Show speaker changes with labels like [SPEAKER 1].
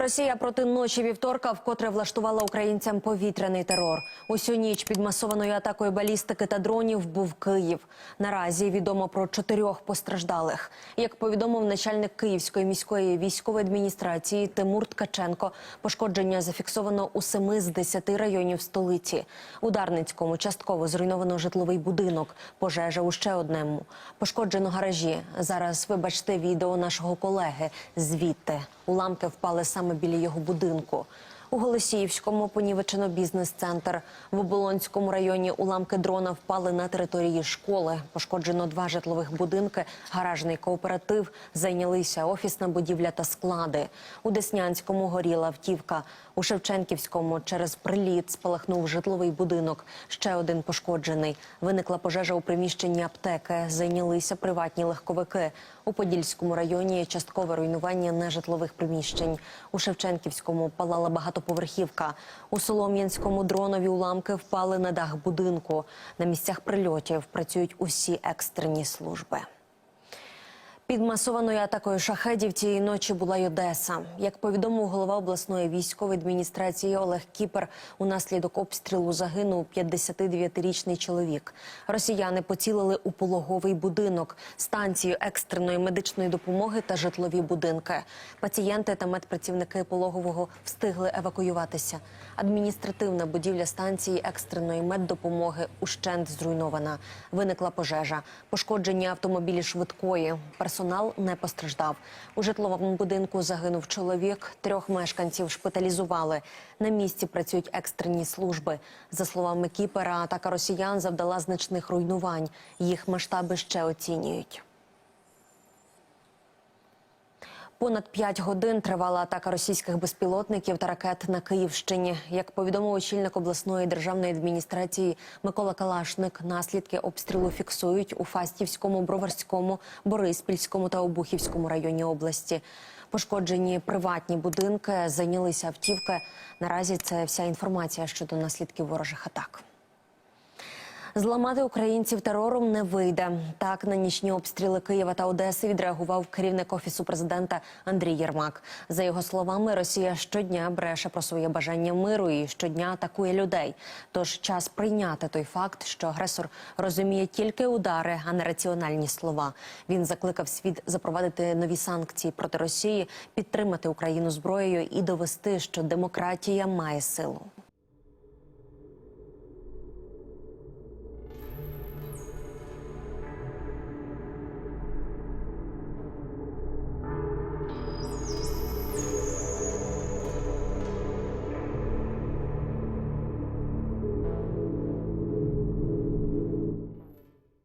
[SPEAKER 1] Росія проти ночі вівторка вкотре влаштувала українцям повітряний терор. Усю ніч під масованою атакою балістики та дронів був Київ. Наразі відомо про чотирьох постраждалих. Як повідомив начальник Київської міської військової адміністрації Тимур Ткаченко, пошкодження зафіксовано у семи з десяти районів столиці. У Дарницькому частково зруйновано житловий будинок. Пожежа у ще одному. Пошкоджено гаражі. Зараз ви бачите відео нашого колеги звідти. Уламки впали саме біля його будинку. У Голосіївському понівечено бізнес-центр. В Оболонському районі уламки дрона впали на території школи. Пошкоджено два житлових будинки, гаражний кооператив, зайнялися офісна будівля та склади. У Деснянському горіла автівка. У Шевченківському через приліт спалахнув житловий будинок. Ще один пошкоджений. Виникла пожежа у приміщенні аптеки. Зайнялися приватні легковики. У Подільському районі часткове руйнування нежитлових приміщень. У Шевченківському палала багатоповерхівка. У Солом'янському дронові уламки впали на дах будинку. На місцях прильотів працюють усі екстрені служби. Під масованою атакою шахедів цієї ночі була й Одеса. Як повідомив голова обласної військової адміністрації Олег Кіпер, унаслідок обстрілу загинув 59-річний чоловік. Росіяни поцілили у пологовий будинок, станцію екстреної медичної допомоги та житлові будинки. Пацієнти та медпрацівники пологового встигли евакуюватися. Адміністративна будівля станції екстреної меддопомоги ущент зруйнована. Виникла пожежа, пошкоджені автомобілі швидкої. Персонал не постраждав. У житловому будинку загинув чоловік. Трьох мешканців шпиталізували. На місці працюють екстрені служби. За словами Кіпера, атака росіян завдала значних руйнувань. Їх масштаби ще оцінюють. Понад п'ять годин тривала атака російських безпілотників та ракет на Київщині. Як повідомив очільник обласної державної адміністрації Микола Калашник, наслідки обстрілу фіксують у Фастівському, Броварському, Бориспільському та Обухівському районі області. Пошкоджені приватні будинки, зайнялися автівки. Наразі це вся інформація щодо наслідків ворожих атак. Зламати українців терором не вийде. Так на нічні обстріли Києва та Одеси відреагував керівник офісу президента Андрій Єрмак. За його словами, Росія щодня бреше про своє бажання миру і щодня атакує людей. Тож час прийняти той факт, що агресор розуміє тільки удари, а не раціональні слова. Він закликав світ запровадити нові санкції проти Росії, підтримати Україну зброєю і довести, що демократія має силу.